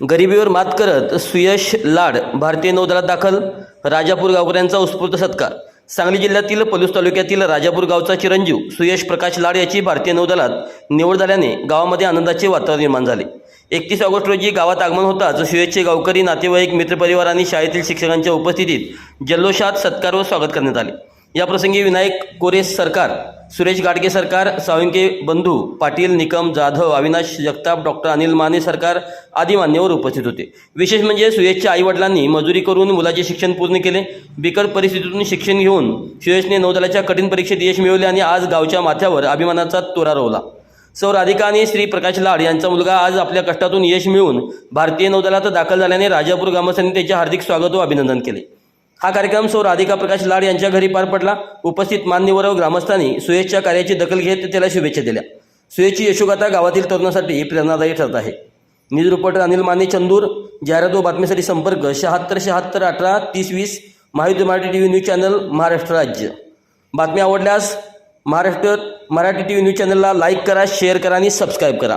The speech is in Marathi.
गरिबीवर मात करत सुयश लाड भारतीय नौदलात दाखल राजापूर गावकऱ्यांचा उत्स्फूर्त सत्कार. सांगली जिल्ह्यातील पलूस तालुक्यातील राजापूर गावचा चिरंजीव सुयश प्रकाश लाड याची भारतीय नौदलात निवड झाल्याने गावामध्ये आनंदाचे वातावरण निर्माण झाले. एकतीस ऑगस्ट रोजी गावात आगमन होताच सुयशचे गावकरी नातेवाईक मित्रपरिवार आणि शाळेतील शिक्षकांच्या उपस्थितीत जल्लोषात सत्कार व स्वागत करण्यात आले. याप्रसंगी विनायक कोरे सरकार सुरेश गाडगे सरकार सावंके बंधू पाटील निकम जाधव अविनाश जगताप डॉक्टर अनिल माने सरकार आदी मान्यवर उपस्थित होते. विशेष म्हणजे सुयशच्या आईवडिलांनी मजुरी करून मुलाचे शिक्षण पूर्ण केले. बिकट परिस्थितीतून शिक्षण घेऊन सुयशने नौदलाच्या कठीण परीक्षेत यश मिळवले आणि आज गावच्या माथ्यावर अभिमानाचा तोरा रोवला. सौ राधिका आणि श्री प्रकाश लाड यांचा मुलगा आज आपल्या कष्टातून यश मिळवून भारतीय नौदलात दाखल झाल्याने राजापूर ग्रामस्थांनी त्याचे हार्दिक स्वागत व अभिनंदन केले. हा कार्यक्रम सौ राधिका प्रकाश लाड यांच्या घरी पार पडला. उपस्थित मान्यवर व ग्रामस्थांनी सुयशच्या कार्याची दखल घेत त्याला शुभेच्छा दिल्या. सुयशची यशोगाथा गावातील तरुणासाठी प्रेरणादायी ठरत आहे. न्यूज रिपोर्टर अनिल माने चंदूर जाहिरात व बातमीसाठी संपर्क शहात्तर शहात्तर अठरा तीस वीस Mahayuddh Marathi T V news channel Maharashtra राज्य. बातमी आवडल्यास Maharashtra Marathi T V news चॅनलला लाईक करा शेअर करा आणि सबस्क्राईब करा.